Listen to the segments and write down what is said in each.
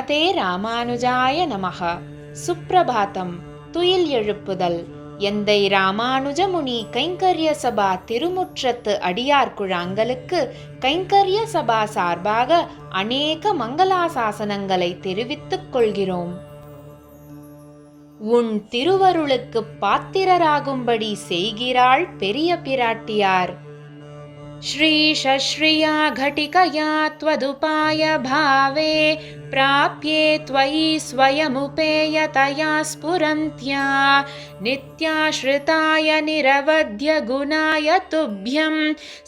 ஸ்ரீமதே ராமானுஜாய நமக. சுப்பிரபாத்தம் துயில் எழுப்புதல். எந்தை ராமானுஜமுனி கைங்கரிய சபா திருமுற்றத்து அடியார் குழாங்களுக்கு கைங்கரிய சபா சார்பாக அநேக மங்களாசாசனங்களை தெரிவித்துக் கொள்கிறோம். உன் திருவருளுக்குப் பாத்திரராகும்படி செய்கிறாள் பெரிய பிராட்டியார். श्रीशश्रिया घटिकया त्वदुपाय भावे प्राप्ये त्वयि स्वयमुपेयतया स्फुरन्त्या नित्याश्रिताय निरवध्य गुणाय तुभ्यं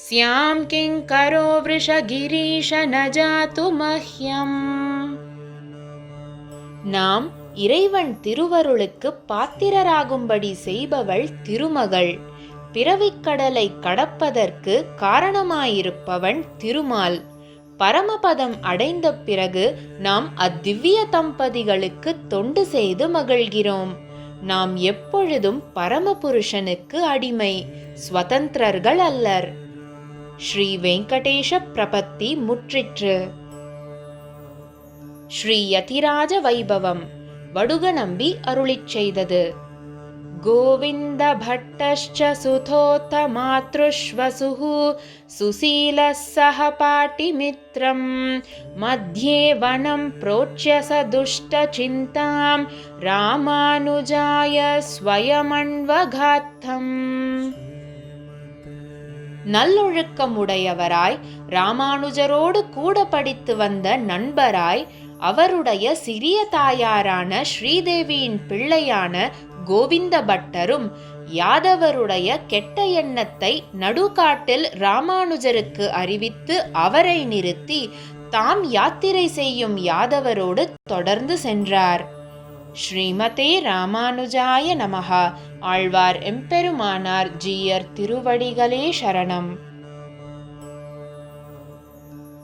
स्यां किङ्करो वृषगिरीश न जातु मह्यम् நாம் இறைவன் திருவருளுக்கு பாத்திரராகும்படி செய்பவள் திருமகள் பிறவிக்கடலை கடப்பதற்கு காரணமாயிருப்பவன் திருமால். பரமபதம் அடைந்த பிறகு நாம் அத்திவ்ய தம்பதிகளுக்கு தொண்டு செய்து மகிழ்கிறோம். நாம் எப்பொழுதும் பரமபுருஷனுக்கு அடிமை ஸ்வதந்திரர்கள் அல்லர். ஸ்ரீ வெங்கடேஷ பிரபத்தி முற்றிற்று. ஸ்ரீ யதிராஜ வைபவம் வடுக நம்பி அருளிச் செய்தது. गोविन्दभट्टश्च सुधोत्तमातृष्वसुः सुशीलः सहपाठिमित्रं मध्ये वनं प्रोच्य स दुष्टचिन्तां रामानुजाय स्वयमण्वगात्थम् நல்லொழுக்கமுடையவராய் ராமானுஜரோடு கூட படித்து வந்த நண்பராய் அவருடைய சிறிய தாயாரான ஸ்ரீதேவியின் பிள்ளையான கோவிந்த பட்டரும் யாதவருடைய கெட்ட எண்ணத்தை நடுக்காட்டில் ராமானுஜருக்கு அறிவித்து அவரை நிறுத்தி தாம் யாத்திரை செய்யும் யாதவரோடு தொடர்ந்து சென்றார். ஸ்ரீமதே ராமானுஜாய நமகா ஆழ்வார் எம்பெருமானார் ஜீயர் திருவடிகளே சரணம்.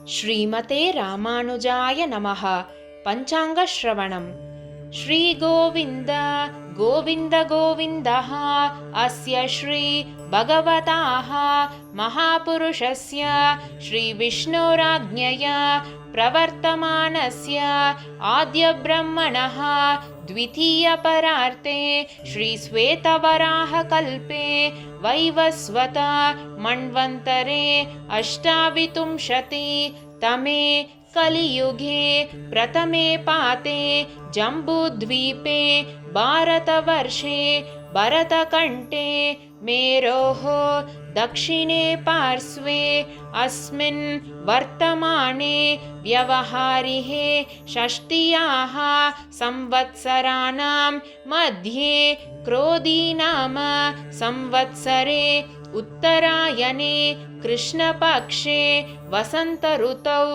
ஸ்ரீமதே ராமானுஜாய நமகா பஞ்சாங்க ஸ்ரவணம். श्रीगोविन्द गोविन्द गोविन्दः अस्य श्री भगवताः महापुरुषस्य श्रीविष्णोराज्ञया प्रवर्तमानस्य आद्यब्रह्मणः द्वितीयपरार्ते श्रीश्वेतवराहकल्पे वैवस्वता मण्वन्तरे अष्टाविंशति तमे कलियुगे प्रथमे पाते जम्बूद्वीपे भारतवर्षे भरतकण्ठे मेरोः दक्षिणे पार्श्वे अस्मिन् वर्तमाने व्यवहारिः षष्ट्याः संवत्सराणां मध्ये क्रोधी नाम संवत्सरे उत्तरायणे कृष्णपक्षे वसन्तऋतौ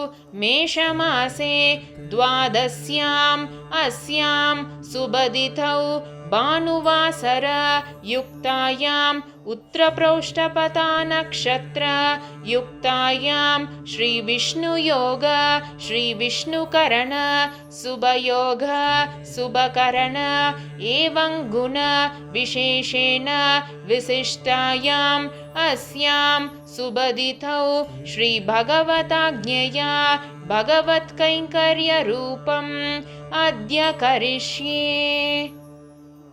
मेषमासे द्वादश्याम् अस्यां सुबदितौ भानुवासर युक्तायाम् उत्तरप्रोष्ठपथा नक्षत्र युक्तायां श्रीविष्णुयोग श्रीविष्णुकरण शुभयोग शुभकरण एवं गुण विशेषेण विशिष्टायाम् अस्यां सुबदितौ श्रीभगवताज्ञया भगवत्कैङ्कर्यरूपम् अद्य करिष्ये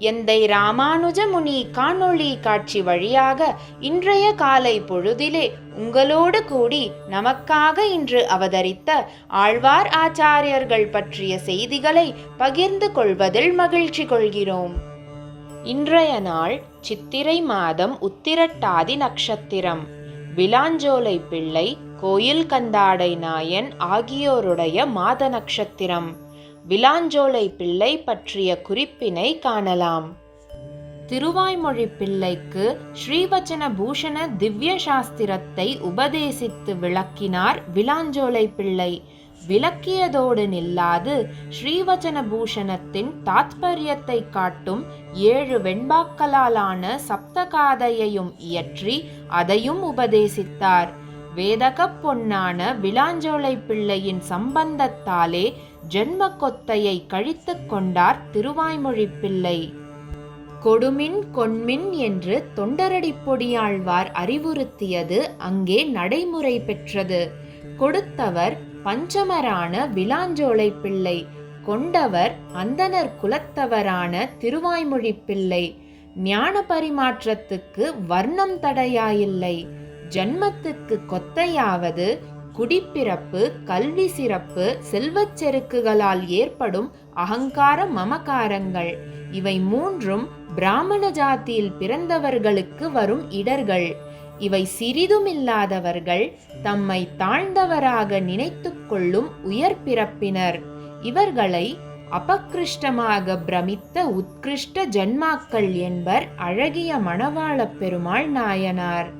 எந்தை ராமானுஜ முனி காணொளி காட்சி வழியாக இன்றைய காலை பொழுதிலே உங்களோடு கூடி நமக்காக இன்று அவதரித்த ஆழ்வார் ஆச்சாரியர்கள் பற்றிய செய்திகளை பகிர்ந்து கொள்வதில் மகிழ்ச்சி கொள்கிறோம். இன்றைய நாள் சித்திரை மாதம் உத்திரட்டாதி நட்சத்திரம் விலாஞ்சோலை பிள்ளை கோயில் கந்தாடை நாயன் ஆகியோருடைய மாத நட்சத்திரம் விலாஞ்சோலை பிள்ளை பற்றிய குறிப்பினை காணலாம். திருவாய்மொழி பிள்ளைக்கு ஸ்ரீவச்சன பூஷண திவ்ய சாஸ்திரத்தை உபதேசித்து விளக்கினார் விலாஞ்சோலை பிள்ளை. விளக்கியதோடு நில்லாது ஸ்ரீவச்சன பூஷணத்தின் தாத்பரியத்தை காட்டும் ஏழு வெண்பாக்களாலான சப்தகாதையையும் இயற்றி அதையும் உபதேசித்தார். வேதகப் பொன்னான விளாஞ்சோலை பிள்ளையின் சம்பந்தத்தாலே ஜென்ம கொத்தையை கழித்துக் கொண்டார் திருவாய்மொழி பிள்ளை. கொடுமின் கொன்மின் என்று தொண்டரடி பொடியாழ்வார் அறிவுறுத்தியது அங்கே நடைமுறை பெற்றது. கொடுத்தவர் பஞ்சமரான விளாஞ்சோலை பிள்ளை. கொண்டவர் அந்தணர் குலத்தவரான திருவாய்மொழி பிள்ளை. ஞான பரிமாற்றத்துக்கு வர்ணம் தடையாயில்லை. ஜன்மத்துக்கு கொத்தையாவது குடிப்பிறப்பு கல்வி சிறப்பு செல்வச் செருக்குகளால் ஏற்படும் அகங்கார மமகாரங்கள். இவை மூன்றும் பிராமண ஜாதியில் பிறந்தவர்களுக்கு வரும் இடர்கள். இவை சிறிதுமில்லாதவர்கள் தம்மை தாழ்ந்தவராக நினைத்து கொள்ளும் உயர் பிறப்பினர். இவர்களை அபகிருஷ்டமாக பிரமித்த உத்கிருஷ்ட ஜன்மாக்கள் என்பர் அழகிய மணவாளப் பெருமாள் நாயனார்.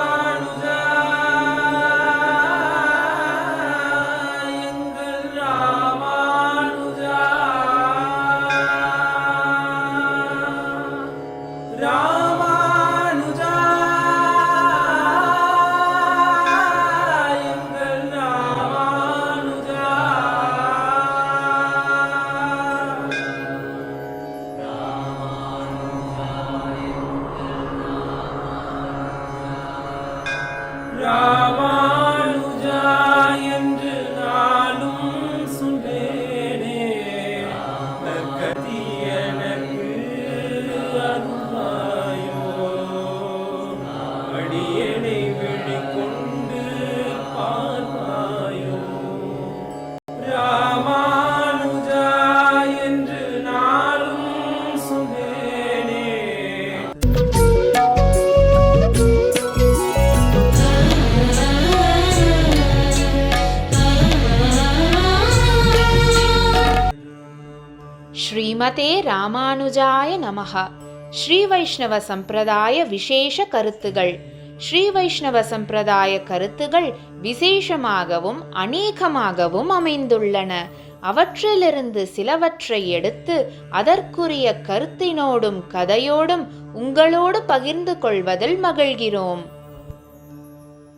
ஸ்ரீமதே ராமானுஜாய நமகா ஸ்ரீ வைஷ்ணவ சம்பிரதாய விசேஷ கருத்துகள். ஸ்ரீ வைஷ்ணவ சம்பிரதாய கருத்துகள் விசேஷமாகவும் அநேகமாகவும் அமைந்துள்ளன. அவற்றிலிருந்து சிலவற்றை எடுத்து அதற்குரிய கருத்தினோடும் கதையோடும் உங்களோடு பகிர்ந்து கொள்வதில் மகிழ்கிறோம்.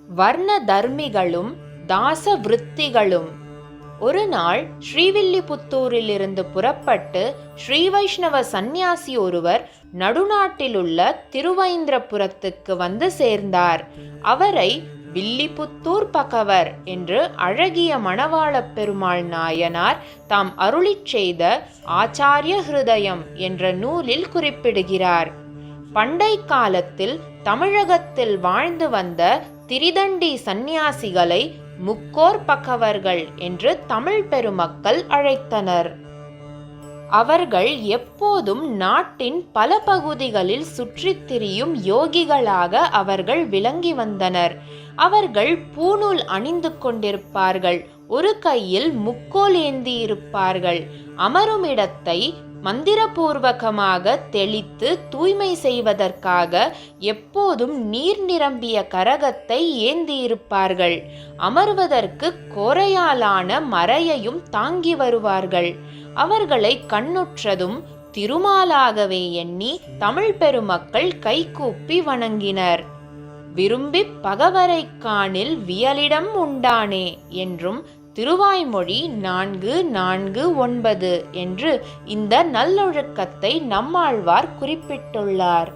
வர்ண தர்மிகளும் தாச விருத்திகளும். ஒரு நாள் ஸ்ரீவில்லிபுத்தூரிலிருந்து புறப்பட்டு ஸ்ரீ வைஷ்ணவ சந்நியாசி ஒருவர் நடுநாட்டிலுள்ள திருவைந்திரபுரத்துக்கு வந்து சேர்ந்தார். அவரை வில்லிபுத்தூர் பகவர் என்று அழகிய மணவாளப் பெருமாள் நாயனார் தாம் அருளிச் செய்த ஆச்சாரிய ஹிருதயம் என்ற நூலில் குறிப்பிடுகிறார். பண்டை காலத்தில் தமிழகத்தில் வாழ்ந்து வந்த திரிதண்டி சந்நியாசிகளை முக்கோர் பக்கவர்கள் என்று தமிழ் பெருமக்கள் அழைத்தனர். அவர்கள் எப்போதும் நாட்டின் பல பகுதிகளில் சுற்றித் திரியும் யோகிகளாக அவர்கள் விளங்கி வந்தனர். அவர்கள் பூநூல் அணிந்து கொண்டிருப்பார்கள். ஒரு கையில் முக்கோல் ஏந்தியிருப்பார்கள். அமரும் இடத்தை மந்திரபூர்வகமாக தெளித்து தூய்மை செய்வதற்காக எப்போதும் நீர் நிரம்பிய கரகத்தை ஏந்தியிருப்பார்கள். அமர்வதற்கு கோரையாலான மறையையும் தாங்கி வருவார்கள். அவர்களை கண்ணுற்றதும் திருமாலாகவே எண்ணி தமிழ் பெருமக்கள் கைகூப்பி வணங்கினர். விரும்பிப் பகவரைக்கானில் வியலிடம் உண்டானே என்றும் திருவாய்மொழி நான்கு நான்கு ஒன்பது என்று இந்த நல்லொழுக்கத்தை நம்மாழ்வார் குறிப்பிட்டுள்ளார்.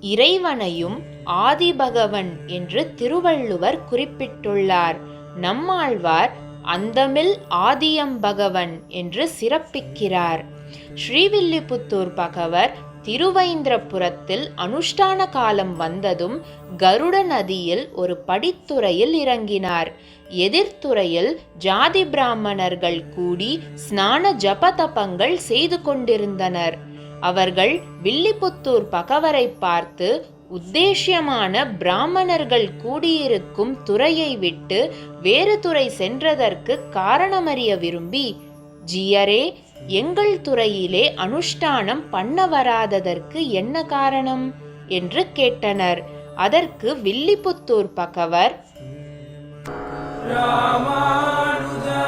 இறைவனையும் ஆதிபகவன் என்று திருவள்ளுவர் குறிப்பிட்டுள்ளார். நம்மாழ்வார் அந்தமில் ஆதியம்பகவன் என்று சிறப்பிக்கிறார். ஸ்ரீவில்லிபுத்தூர் பகவர் திருவைந்திரபுரத்தில் அனுஷ்டான காலம் வந்ததும் கருட நதியில் ஒரு படித்துறையில் இறங்கினார். எதிர்த்துறையில் ஜாதி பிராமணர்கள் கூடி ஸ்நான ஜபதபங்கள் செய்து கொண்டிருந்தனர். அவர்கள் வில்லிபுத்தூர் பகவரை பார்த்து உத்தேசியமான பிராமணர்கள் கூடியிருக்கும் துறையை விட்டு வேறு துறை சென்றதற்கு காரணமறிய விரும்பி ஜியரே எங்கள் துறையிலே அனுஷ்டானம் பண்ண வராததற்கு என்ன காரணம் என்று கேட்டனர். அதற்கு வில்லிபுத்தூர் பகவர் ராமானுஜா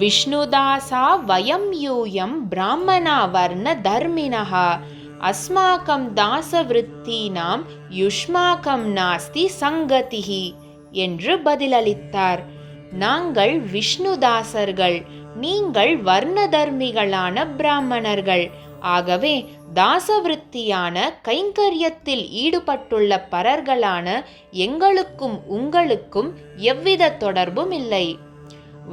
விஷ்ணுதாசா வயம் யூயம் பிராமணா வர்ண ब्राह्मणा அஸ்மாக்கம் अस्माकं दासवृत्तीनां யுஷ்மாக்கம் நாஸ்தி சங்கதிः என்று பதிலளித்தார். நாங்கள் விஷ்ணுதாசர்கள் நீங்கள் வர்ணதர்மிகளான பிராமணர்கள். ஆகவே தாசவிருத்தியான கைங்கரியத்தில் ஈடுபட்டுள்ள பரர்களான எங்களுக்கும் உங்களுக்கும் எவ்வித தொடர்பும் இல்லை.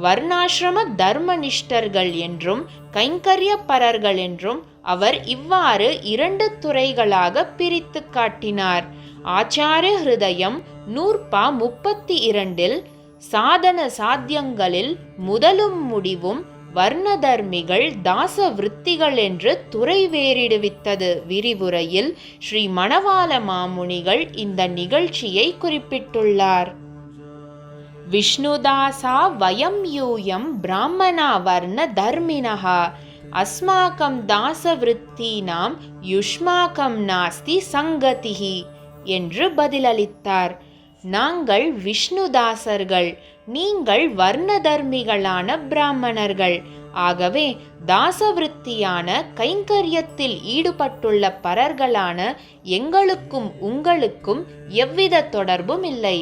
வர்ணாசிரம தர்மனிஷ்டர்கள் என்றும் கைங்கரியப்பரர்கள் என்றும் அவர் இவ்வாறு இரண்டு துறைகளாக பிரித்து காட்டினார். ஆச்சாரிய ஹிருதயம் நூற்பா முப்பத்தி இரண்டில் சாதன சாத்தியங்களில் முதலும் முடிவும் வர்ணதர்மிகள் தாச விற்த்திகள் என்று துறை வேறிடுவித்தது. விரிவுரையில் ஸ்ரீ மணவாள மாமுனிகள் இந்த நிகழ்ச்சியை குறிப்பிட்டுள்ளார். विष्णुदासा वयं यूयं ब्राह्मणा वर्णधर्मिणः अस्माकं दासवृत्तीनां युष्माकं நாஸ்தி சங்கதிஹி என்று பதிலளித்தார் நாங்கள் விஷ்ணுதாசர்கள் நீங்கள் வர்ணதர்மிகளான பிராமணர்கள் ஆகவே தாசவிருத்தியான கைங்கரியத்தில் ஈடுபட்டுள்ள பரர்களான எங்களுக்கும் உங்களுக்கும் எவ்வித தொடர்பும் இல்லை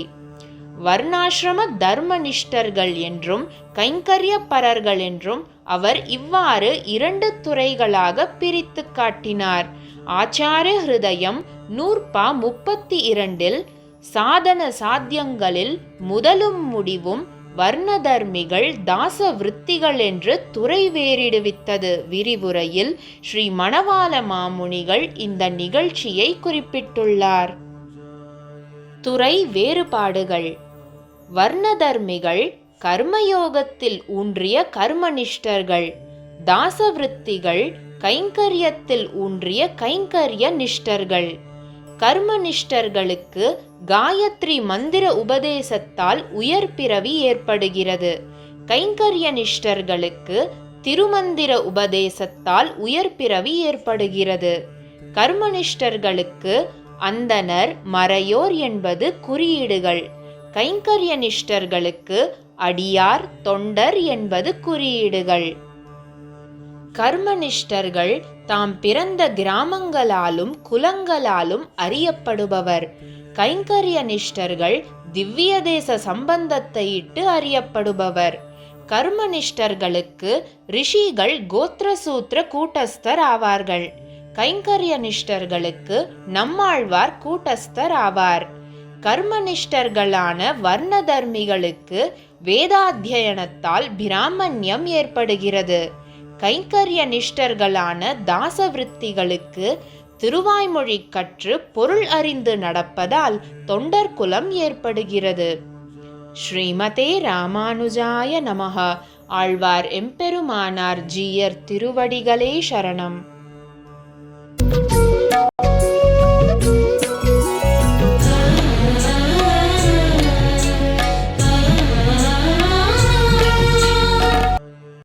வர்ணாசிரம தர்மனிஷ்டர்கள் என்றும் கைங்கரியப்பரர்கள் என்றும் அவர் இவ்வாறு இரண்டு துறைகளாக பிரித்து காட்டினார். ஆச்சாரிய ஹிருதயம் நூற்பா முப்பத்தி இரண்டில் சாதன சாத்தியங்களில் முதலும் முடிவும் வர்ணதர்மிகள் தாச விற்த்திகள் என்று துறை வேறிடுவித்தது. விரிவுரையில் ஸ்ரீ மணவாள மாமுனிகள் இந்த நிகழ்ச்சியை குறிப்பிட்டுள்ளார். துறை வேறுபாடுகள். வர்ணதர்மிகள் கர்மயோகத்தில் ஊன்றிய கர்மனிஷ்டர்கள் தாசவிருத்திகள் கைங்கரியத்தில் ஊன்றிய கைங்கரிய நிஷ்டர்கள். கர்மனிஷ்டர்களுக்கு காயத்ரி மந்திர உபதேசத்தால் உயர் பிறவி ஏற்படுகிறது. கைங்கரிய நிஷ்டர்களுக்கு திருமந்திர உபதேசத்தால் உயர் பிறவி ஏற்படுகிறது. கர்மனிஷ்டர்களுக்கு அந்தனர் மறையோர் என்பது குறியீடுகள். கைங்கரிய நிஷ்டர்களுக்கு அடியார் தொண்டர் என்பது குறியீடுகள். கர்மனிஷ்டர்கள் தாம் பிறந்த கிராமங்களாலும் குலங்களாலும் அறியப்படுபவர். கைங்கரிய நிஷ்டர்கள் திவ்ய தேச சம்பந்தத்தை இட்டு அறியப்படுபவர். கர்மனிஷ்டர்களுக்கு ரிஷிகள் கோத்திரசூத்திர கூட்டஸ்தர் ஆவார்கள். கைங்கரிய நிஷ்டர்களுக்கு நம்மாழ்வார் கூட்டஸ்தர் ஆவார். கர்மனிஷ்டர்களான வர்ணதர்மிகளுக்கு வேதாத்தியனத்தால் பிராமண்யம் ஏற்படுகிறது. கைங்கரிய நிஷ்டர்களான தாசவிருத்திகளுக்கு திருவாய்மொழி கற்று பொருள் அறிந்து நடப்பதால் தொண்டர் குலம் ஏற்படுகிறது. ஸ்ரீமதே ராமானுஜாய நமக ஆழ்வார் எம்பெருமானார் ஜீயர் திருவடிகளே சரணம்.